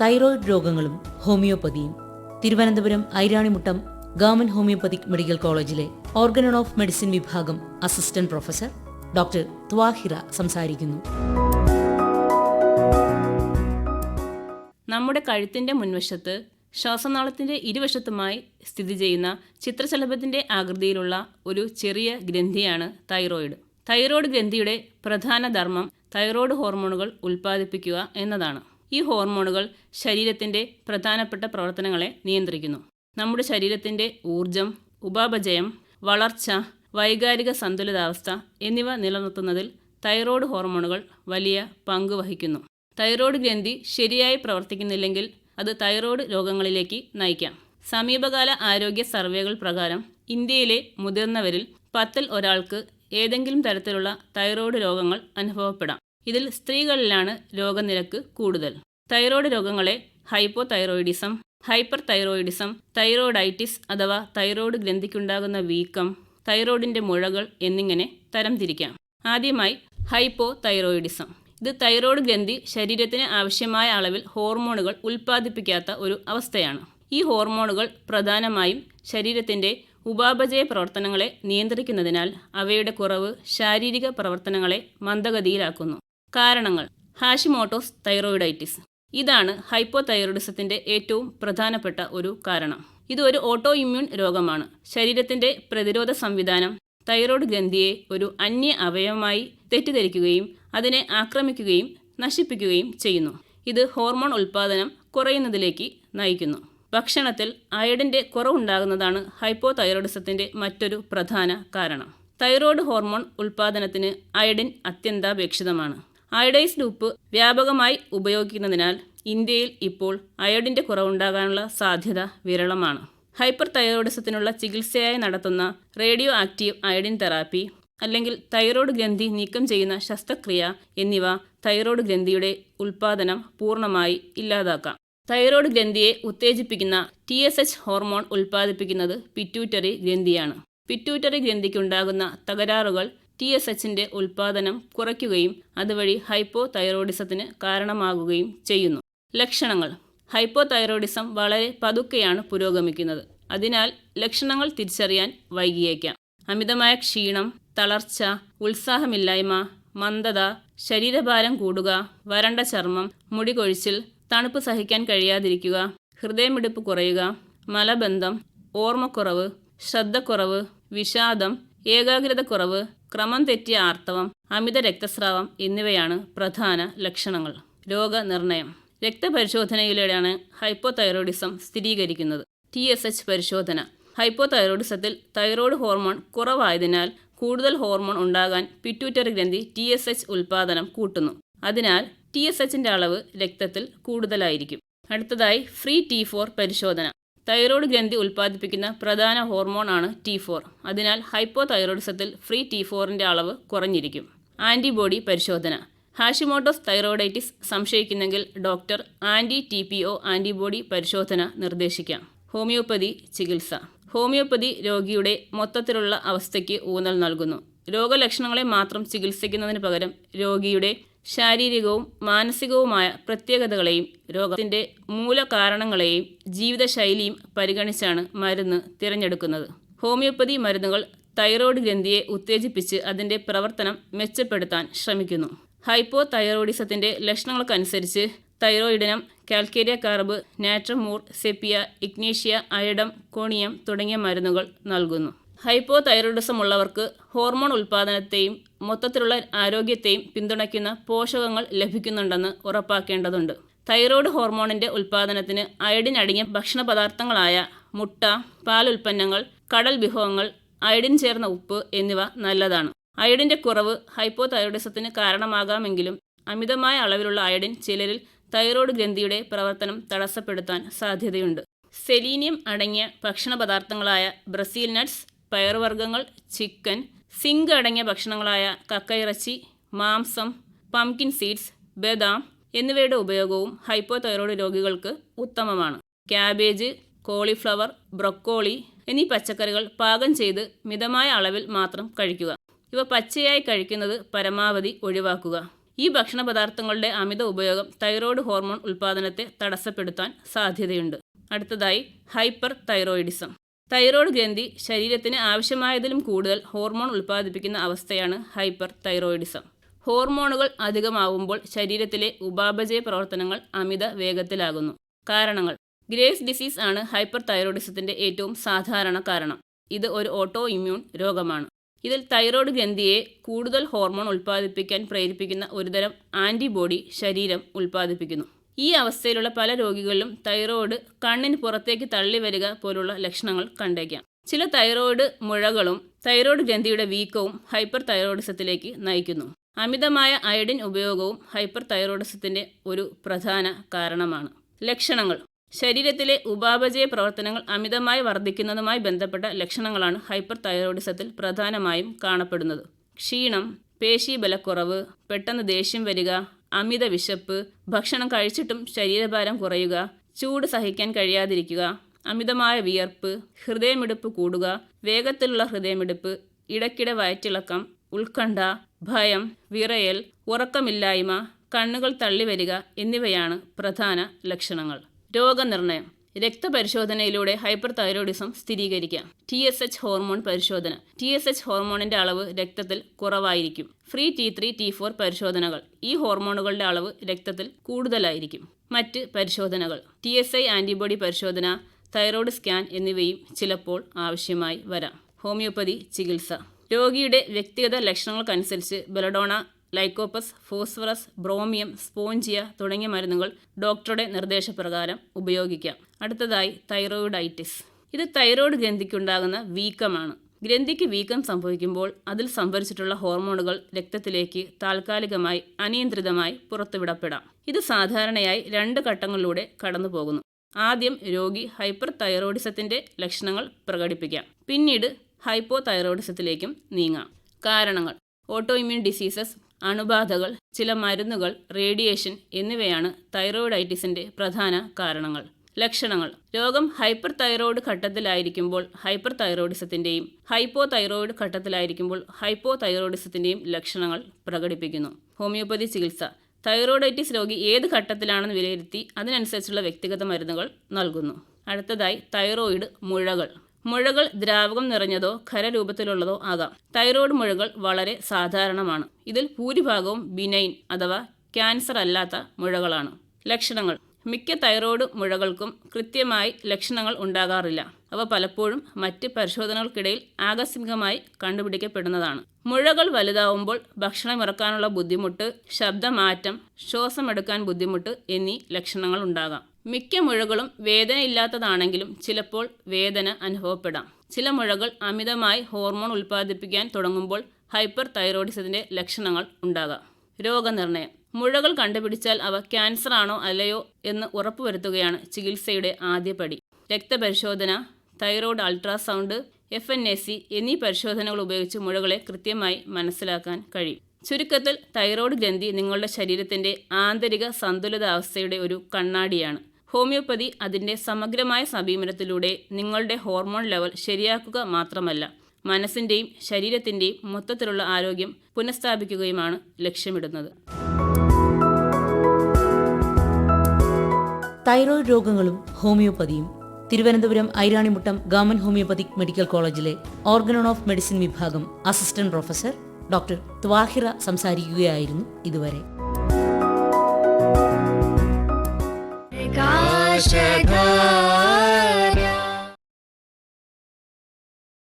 Thyroid രോഗങ്ങളും ഹോമിയോപ്പതിയും. Thiruvananthapuram Airanimuttam government homoeopathic medical കോളേജിലെ organon of medicine വിഭാഗം അസിസ്റ്റന്റ് പ്രൊഫസർ ഡോക്ടർ ത്വാഹിറ സംസാരിക്കുന്നു. നമ്മുടെ കഴുത്തിന്റെ മുൻവശത്ത് ശ്വാസനാളത്തിന്റെ ഇരുവശത്തുമായി സ്ഥിതി ചെയ്യുന്ന ചിത്രശലഭത്തിന്റെ ആകൃതിയിലുള്ള ഒരു ചെറിയ ഗ്രന്ഥിയാണ് തൈറോയിഡ്. തൈറോയ്ഡ് ഗ്രന്ഥിയുടെ പ്രധാന ധർമ്മം തൈറോയ്ഡ് ഹോർമോണുകൾ ഉൽപ്പാദിപ്പിക്കുക എന്നതാണ്. ഈ ഹോർമോണുകൾ ശരീരത്തിന്റെ പ്രധാനപ്പെട്ട പ്രവർത്തനങ്ങളെ നിയന്ത്രിക്കുന്നു. നമ്മുടെ ശരീരത്തിന്റെ ഊർജം ഉപാപചയം വളർച്ച വൈകാരിക സന്തുലിതാവസ്ഥ എന്നിവ നിലനിർത്തുന്നതിൽ തൈറോയ്ഡ് ഹോർമോണുകൾ വലിയ പങ്ക് വഹിക്കുന്നു. തൈറോയ്ഡ് ഗ്രന്ഥി ശരിയായി പ്രവർത്തിക്കുന്നില്ലെങ്കിൽ അത് തൈറോയ്ഡ് രോഗങ്ങളിലേക്ക് നയിക്കാം. സമീപകാല ആരോഗ്യ സർവേകൾ പ്രകാരം ഇന്ത്യയിലെ മുതിർന്നവരിൽ പത്തിൽ ഒരാൾക്ക് ഏതെങ്കിലും തരത്തിലുള്ള തൈറോയ്ഡ് രോഗങ്ങൾ അനുഭവപ്പെടാം. ഇതിൽ സ്ത്രീകളിലാണ് രോഗനിരക്ക് കൂടുതൽ. തൈറോയ്ഡ് രോഗങ്ങളെ hypo thyroidism hyper thyroidism thyroiditis അഥവാ തൈറോയ്ഡ് ഗ്രന്ഥിക്കുണ്ടാകുന്ന വീക്കം തൈറോയ്ഡിന്റെ മുഴകൾ എന്നിങ്ങനെ തരംതിരിക്കാം. ആദ്യമായി ഹൈപ്പോ തൈറോയിഡിസം ഇത് തൈറോയ്ഡ് ഗ്രന്ഥി ശരീരത്തിന് ആവശ്യമായ അളവിൽ ഹോർമോണുകൾ ഉൽപ്പാദിപ്പിക്കാത്ത ഒരു അവസ്ഥയാണ്. ഈ ഹോർമോണുകൾ പ്രധാനമായും ശരീരത്തിന്റെ ഉപാപചയ പ്രവർത്തനങ്ങളെ നിയന്ത്രിക്കുന്നതിനാൽ അവയുടെ കുറവ് ശാരീരിക പ്രവർത്തനങ്ങളെ മന്ദഗതിയിലാക്കുന്നു. കാരണങ്ങൾ. ഹാഷിമോട്ടോസ് തൈറോയിഡൈറ്റിസ് ഇതാണ് ഹൈപ്പോ തൈറോയിഡിസത്തിന്റെ ഏറ്റവും പ്രധാനപ്പെട്ട ഒരു കാരണം. ഇത് ഒരു ഓട്ടോ ഇമ്മ്യൂൺ രോഗമാണ്. ശരീരത്തിന്റെ പ്രതിരോധ സംവിധാനം തൈറോയ്ഡ് ഗ്രന്ഥിയെ ഒരു അന്യ അവയവമായി തെറ്റിദ്ധരിക്കുകയും അതിനെ ആക്രമിക്കുകയും നശിപ്പിക്കുകയും ചെയ്യുന്നു. ഇത് ഹോർമോൺ ഉൽപ്പാദനം കുറയുന്നതിലേക്ക് നയിക്കുന്നു. ഭക്ഷണത്തിൽ അയഡിന്റെ കുറവുണ്ടാകുന്നതാണ് ഹൈപ്പോ തൈറോയിഡിസത്തിന്റെ മറ്റൊരു പ്രധാന കാരണം. തൈറോയ്ഡ് ഹോർമോൺ ഉൽപ്പാദനത്തിന് അയഡിൻ അത്യന്താപേക്ഷിതമാണ്. അയഡൈസ്ഡ് ഉപ്പ് വ്യാപകമായി ഉപയോഗിക്കുന്നതിനാൽ ഇന്ത്യയിൽ ഇപ്പോൾ അയഡിന്റെ കുറവുണ്ടാകാനുള്ള സാധ്യത വിരളമാണ്. ഹൈപ്പർ തൈറോയിഡിസത്തിനുള്ള ചികിത്സയായി നടത്തുന്ന റേഡിയോ ആക്റ്റീവ് അയഡിൻ തെറാപ്പി അല്ലെങ്കിൽ തൈറോയ്ഡ് ഗ്രന്ഥി നീക്കം ചെയ്യുന്ന ശസ്ത്രക്രിയ എന്നിവ തൈറോയ്ഡ് ഗ്രന്ഥിയുടെ ഉൽപ്പാദനം പൂർണമായി ഇല്ലാതാക്കാം. തൈറോയ്ഡ് ഗ്രന്ഥിയെ ഉത്തേജിപ്പിക്കുന്ന ടി എസ് എച്ച് ഹോർമോൺ ഉൽപ്പാദിപ്പിക്കുന്നത് പിറ്റ്യൂട്ടറി ഗ്രന്ഥിയാണ്. പിറ്റ്യൂട്ടറി ഗ്രന്ഥിക്കുണ്ടാകുന്ന തകരാറുകൾ ടി എസ് എച്ചിന്റെ ഉൽപ്പാദനം കുറയ്ക്കുകയും അതുവഴി ഹൈപ്പോ തൈറോയിഡിസത്തിന് കാരണമാകുകയും ചെയ്യുന്നു. ലക്ഷണങ്ങൾ ഹൈപ്പോ തൈറോയിഡിസം വളരെ പതുക്കെയാണ് പുരോഗമിക്കുന്നത്. അതിനാൽ ലക്ഷണങ്ങൾ തിരിച്ചറിയാൻ വൈകിയേക്കാം. അമിതമായ ക്ഷീണം തളർച്ച ഉത്സാഹമില്ലായ്മ മന്ദത ശരീരഭാരം കൂടുക വരണ്ട ചർമ്മം മുടി കൊഴിച്ചിൽ തണുപ്പ് സഹിക്കാൻ കഴിയാതിരിക്കുക ഹൃദയമിടിപ്പ് കുറയുക മലബന്ധം ഓർമ്മക്കുറവ് ശ്രദ്ധക്കുറവ് വിഷാദം ഏകാഗ്രതക്കുറവ് ക്രമം തെറ്റിയ ആർത്തവം അമിത രക്തസ്രാവം എന്നിവയാണ് പ്രധാന ലക്ഷണങ്ങൾ. രോഗനിർണയം. രക്തപരിശോധനയിലൂടെയാണ് ഹൈപ്പോതൈറോയിഡിസം സ്ഥിരീകരിക്കുന്നത്. ടി എസ് എച്ച് പരിശോധന. ഹൈപ്പോതൈറോയിഡിസത്തിൽ തൈറോയ്ഡ് ഹോർമോൺ കുറവായതിനാൽ കൂടുതൽ ഹോർമോൺ ഉണ്ടാകാൻ പിറ്റ്യൂട്ടറി ഗ്രന്ഥി ടി എസ് എച്ച് ഉൽപ്പാദനം കൂട്ടുന്നു. അതിനാൽ ടി എസ് എച്ചിന്റെ അളവ് രക്തത്തിൽ കൂടുതലായിരിക്കും. അടുത്തതായി ഫ്രീ ടി ഫോർ പരിശോധന. തൈറോയ്ഡ് ഗ്രന്ഥി ഉൽപ്പാദിപ്പിക്കുന്ന പ്രധാന ഹോർമോൺ ആണ് ടി ഫോർ അതിനാൽ ഹൈപ്പോതൈറോയിഡിസത്തിൽ ഫ്രീ ടി ഫോറിന്റെ അളവ് കുറഞ്ഞിരിക്കും. ആന്റിബോഡി പരിശോധന. Hashimoto's thyroiditis സംശയിക്കുന്നെങ്കിൽ doctor anti T P O antibody പരിശോധന നിർദ്ദേശിക്കാം. ഹോമിയോപ്പതി ചികിത്സ. ഹോമിയോപ്പതി രോഗിയുടെ മൊത്തത്തിലുള്ള അവസ്ഥയ്ക്ക് ഊന്നൽ നൽകുന്നു. രോഗലക്ഷണങ്ങളെ മാത്രം ചികിത്സിക്കുന്നതിന് പകരം രോഗിയുടെ ശാരീരികവും മാനസികവുമായ പ്രത്യേകതകളെയും രോഗത്തിന്റെ മൂലകാരണങ്ങളെയും ജീവിതശൈലിയും പരിഗണിച്ചാണ് മരുന്ന് തിരഞ്ഞെടുക്കുന്നത്. ഹോമിയോപ്പതി മരുന്നുകൾ തൈറോയ്ഡ് ഗ്രന്ഥിയെ ഉത്തേജിപ്പിച്ച് അതിന്റെ പ്രവർത്തനം മെച്ചപ്പെടുത്താൻ ശ്രമിക്കുന്നു. ഹൈപ്പോ തൈറോയിഡിസത്തിന്റെ ലക്ഷണങ്ങൾക്കനുസരിച്ച് thyroidinum calcarea carb natrum mur sepia ignatia iodum conium തുടങ്ങിയ മരുന്നുകൾ നൽകുന്നു. ഹൈപ്പോ തൈറോയിഡിസം ഉള്ളവർക്ക് ഹോർമോൺ ഉൽപ്പാദനത്തെയും മൊത്തത്തിലുള്ള ആരോഗ്യത്തെയും പിന്തുണയ്ക്കുന്ന പോഷകങ്ങൾ ലഭിക്കുന്നുണ്ടെന്ന് ഉറപ്പാക്കേണ്ടതുണ്ട്. തൈറോയ്ഡ് ഹോർമോണിന്റെ ഉൽപ്പാദനത്തിന് അയഡിൻ അടങ്ങിയ ഭക്ഷണ പദാർത്ഥങ്ങളായ മുട്ട പാലുൽപ്പന്നങ്ങൾ കടൽ വിഭവങ്ങൾ അയഡിൻ ചേർന്ന ഉപ്പ് എന്നിവ നല്ലതാണ്. അയഡിന്റെ കുറവ് ഹൈപ്പോ തൈറോയിഡിസത്തിന് കാരണമാകാമെങ്കിലും അമിതമായ അളവിലുള്ള അയഡിൻ ചിലരിൽ തൈറോയ്ഡ് ഗ്രന്ഥിയുടെ പ്രവർത്തനം തടസ്സപ്പെടുത്താൻ സാധ്യതയുണ്ട്. സെലീനിയം അടങ്ങിയ ഭക്ഷണ പദാർത്ഥങ്ങളായ ബ്രസീൽ നട്ട്സ് പയറുവർഗങ്ങൾ ചിക്കൻ സിങ്ക് അടങ്ങിയ ഭക്ഷണങ്ങളായ കക്കയിറച്ചി മാംസം പംകിൻ സീഡ്സ് ബദാം എന്നിവയുടെ ഉപയോഗവും ഹൈപ്പോ തൈറോയ്ഡ് രോഗികൾക്ക് ഉത്തമമാണ്. ക്യാബേജ് കോളിഫ്ലവർ ബ്രൊക്കോളി എന്നീ പച്ചക്കറികൾ പാകം ചെയ്ത് മിതമായ അളവിൽ മാത്രം കഴിക്കുക. ഇവ പച്ചയായി കഴിക്കുന്നത് പരമാവധി ഒഴിവാക്കുക. ഈ ഭക്ഷണ പദാർത്ഥങ്ങളുടെ അമിത ഉപയോഗം തൈറോയ്ഡ് ഹോർമോൺ ഉൽപ്പാദനത്തെ തടസ്സപ്പെടുത്താൻ സാധ്യതയുണ്ട്. അടുത്തതായി ഹൈപ്പർ തൈറോയിഡിസം. തൈറോയ്ഡ് ഗ്രന്ഥി ശരീരത്തിന് ആവശ്യമായതിലും കൂടുതൽ ഹോർമോൺ ഉൽപ്പാദിപ്പിക്കുന്ന അവസ്ഥയാണ് ഹൈപ്പർ തൈറോയിഡിസം. ഹോർമോണുകൾ അധികമാവുമ്പോൾ ശരീരത്തിലെ ഉപാപചയ പ്രവർത്തനങ്ങൾ അമിത വേഗത്തിലാകുന്നു. കാരണങ്ങൾ. ഗ്രേസ് ഡിസീസ് ആണ് ഹൈപ്പർ തൈറോയിഡിസത്തിന്റെ ഏറ്റവും സാധാരണ കാരണം. ഇത് ഒരു ഓട്ടോ ഇമ്മ്യൂൺ രോഗമാണ്. ഇതിൽ തൈറോയ്ഡ് ഗ്രന്ഥിയെ കൂടുതൽ ഹോർമോൺ ഉൽപ്പാദിപ്പിക്കാൻ പ്രേരിപ്പിക്കുന്ന ഒരുതരം ആന്റിബോഡി ശരീരം ഉൽപ്പാദിപ്പിക്കുന്നു. ഈ അവസ്ഥയിലുള്ള പല രോഗികളിലും തൈറോയ്ഡ് കണ്ണിന് പുറത്തേക്ക് തള്ളി വരിക പോലുള്ള ലക്ഷണങ്ങൾ കണ്ടേക്കാം. ചില തൈറോയ്ഡ് മുഴകളും തൈറോയ്ഡ് ഗ്രന്ഥിയുടെ വീക്കവും ഹൈപ്പർ തൈറോയിഡിസത്തിലേക്ക് നയിക്കുന്നു. അമിതമായ അയഡിൻ ഉപയോഗവും ഹൈപ്പർ തൈറോയിഡിസത്തിന്റെ ഒരു പ്രധാന കാരണമാണ്. ലക്ഷണങ്ങൾ. ശരീരത്തിലെ ഉപാപചയ പ്രവർത്തനങ്ങൾ അമിതമായി വർദ്ധിക്കുന്നതുമായി ബന്ധപ്പെട്ട ലക്ഷണങ്ങളാണ് ഹൈപ്പർ തൈറോയിഡിസത്തിൽ പ്രധാനമായും കാണപ്പെടുന്നത്. ക്ഷീണം പേശി ബലക്കുറവ് പെട്ടെന്ന് ദേഷ്യം വരിക അമിത വിശപ്പ് ഭക്ഷണം കഴിച്ചിട്ടും ശരീരഭാരം കുറയുക ചൂട് സഹിക്കാൻ കഴിയാതിരിക്കുക അമിതമായ വിയർപ്പ് ഹൃദയമിടിപ്പ് കൂടുക വേഗത്തിലുള്ള ഹൃദയമിടിപ്പ് ഇടയ്ക്കിടെ വയറ്റിളക്കം ഉത്കണ്ഠ ഭയം വിറയൽ ഉറക്കമില്ലായ്മ കണ്ണുകൾ തള്ളിവരിക എന്നിവയാണ് പ്രധാന ലക്ഷണങ്ങൾ. രോഗനിർണയം രക്തപരിശോധനയിലൂടെ ഹൈപ്പർ തൈറോയിഡിസം സ്ഥിരീകരിക്കാം. ടി എസ് എച്ച് ഹോർമോൺ പരിശോധന. ടി എസ് എച്ച് ഹോർമോണിന്റെ അളവ് രക്തത്തിൽ കുറവായിരിക്കും. Free T three T four പരിശോധനകൾ. ഈ ഹോർമോണുകളുടെ അളവ് രക്തത്തിൽ കൂടുതലായിരിക്കും. മറ്റ് പരിശോധനകൾ. ടി എസ് ഐ ആന്റിബോഡി പരിശോധന തൈറോയ്ഡ് സ്കാൻ എന്നിവയും ചിലപ്പോൾ ആവശ്യമായി വരാം. ഹോമിയോപ്പതി ചികിത്സ. രോഗിയുടെ വ്യക്തിഗത ലക്ഷണങ്ങൾക്കനുസരിച്ച് belladonna lycopus phosphorus bromium spongia തുടങ്ങിയ മരുന്നുകൾ ഡോക്ടറുടെ നിർദ്ദേശപ്രകാരം ഉപയോഗിക്കാം. അടുത്തതായി തൈറോയിഡൈറ്റിസ്. ഇത് തൈറോയ്ഡ് ഗ്രന്ഥിക്കുണ്ടാകുന്ന വീക്കമാണ്. ഗ്രന്ഥിക്ക് വീക്കം സംഭവിക്കുമ്പോൾ അതിൽ സംഭരിച്ചിട്ടുള്ള ഹോർമോണുകൾ രക്തത്തിലേക്ക് താൽക്കാലികമായി അനിയന്ത്രിതമായി പുറത്തുവിടപ്പെടാം. ഇത് സാധാരണയായി രണ്ട് ഘട്ടങ്ങളിലൂടെ കടന്നു പോകുന്നു ആദ്യം രോഗി ഹൈപ്പർ തൈറോയിഡിസത്തിന്റെ ലക്ഷണങ്ങൾ പ്രകടിപ്പിക്കാം. പിന്നീട് ഹൈപ്പോ തൈറോയിഡിസത്തിലേക്കും നീങ്ങാം. കാരണങ്ങൾ. ഓട്ടോ ഇമ്മ്യൂൺ ഡിസീസസ് അണുബാധകൾ ചില മരുന്നുകൾ റേഡിയേഷൻ എന്നിവയാണ് തൈറോയിഡൈറ്റിസിന്റെ പ്രധാന കാരണങ്ങൾ. ലക്ഷണങ്ങൾ. രോഗം ഹൈപ്പർ തൈറോയ്ഡ് ഘട്ടത്തിലായിരിക്കുമ്പോൾ ഹൈപ്പർ തൈറോയിഡിസത്തിന്റെയും ഹൈപ്പോ തൈറോയിഡ് ഘട്ടത്തിലായിരിക്കുമ്പോൾ ഹൈപ്പോ തൈറോയിഡിസത്തിന്റെയും ലക്ഷണങ്ങൾ പ്രകടിപ്പിക്കുന്നു. ഹോമിയോപ്പതി ചികിത്സ. തൈറോയിഡൈറ്റിസ് രോഗി ഏത് ഘട്ടത്തിലാണെന്ന് വിലയിരുത്തി അതിനനുസരിച്ചുള്ള വ്യക്തിഗത മരുന്നുകൾ നൽകുന്നു. അടുത്തതായി തൈറോയിഡ് മുഴകൾ. മുഴകൾ ദ്രാവകം നിറഞ്ഞതോ ഖരരൂപത്തിലുള്ളതോ ആകാം. തൈറോയ്ഡ് മുഴകൾ വളരെ സാധാരണമാണ്. ഇതിൽ ഭൂരിഭാഗവും ബിനൈൻ അഥവാ ക്യാൻസർ അല്ലാത്ത മുഴകളാണ്. ലക്ഷണങ്ങൾ. മിക്ക തൈറോയ്ഡ് മുഴകൾക്കും കൃത്യമായി ലക്ഷണങ്ങൾ ഉണ്ടാകാറില്ല. അവ പലപ്പോഴും മറ്റ് പരിശോധനകൾക്കിടയിൽ ആകസ്മികമായി കണ്ടുപിടിക്കപ്പെടുന്നതാണ്. മുഴകൾ വലുതാവുമ്പോൾ ഭക്ഷണം ഇറക്കാനുള്ള ബുദ്ധിമുട്ട് ശബ്ദമാറ്റം ശ്വാസമെടുക്കാൻ ബുദ്ധിമുട്ട് എന്നീ ലക്ഷണങ്ങൾ ഉണ്ടാകാം. മിക്ക മുഴകളും വേദനയില്ലാത്തതാണെങ്കിലും ചിലപ്പോൾ വേദന അനുഭവപ്പെടാം. ചില മുഴകൾ അമിതമായി ഹോർമോൺ ഉൽപ്പാദിപ്പിക്കാൻ തുടങ്ങുമ്പോൾ ഹൈപ്പർ തൈറോയിഡിസത്തിന്റെ ലക്ഷണങ്ങൾ ഉണ്ടാകാം. രോഗനിർണയം. മുഴകൾ കണ്ടുപിടിച്ചാൽ അവ ക്യാൻസർ ആണോ അല്ലയോ എന്ന് ഉറപ്പുവരുത്തുകയാണ് ചികിത്സയുടെ ആദ്യപടി രക്തപരിശോധന thyroid ultrasound F N A C എന്നീ പരിശോധനകൾ ഉപയോഗിച്ച് മുഴകളെ കൃത്യമായി മനസ്സിലാക്കാൻ കഴിയും. ചുരുക്കത്തിൽ തൈറോയ്ഡ് ഗ്രന്ഥി നിങ്ങളുടെ ശരീരത്തിന്റെ ആന്തരിക സന്തുലിതാവസ്ഥയുടെ ഒരു കണ്ണാടിയാണ്. ഹോമിയോപ്പതി അതിന്റെ സമഗ്രമായ സമീപനത്തിലൂടെ നിങ്ങളുടെ ഹോർമോൺ ലെവൽ ശരിയാക്കുക മാത്രമല്ല മനസ്സിന്റെയും ശരീരത്തിന്റെയും മൊത്തത്തിലുള്ള ആരോഗ്യം പുനഃസ്ഥാപിക്കുകയുമാണ് ലക്ഷ്യമിടുന്നത്. തൈറോയ്ഡ് രോഗങ്ങളും ഹോമിയോപ്പതിയും Thiruvananthapuram Airanimuttam government homoeopathic medical കോളേജിലെ ഓർഗനോൺ ഓഫ് മെഡിസിൻ വിഭാഗം അസിസ്റ്റന്റ് പ്രൊഫസർ ഡോക്ടർ ത്വാഹിറ സംസാരിക്കുകയായിരുന്നു ഇതുവരെ. gosh, gosh, gosh.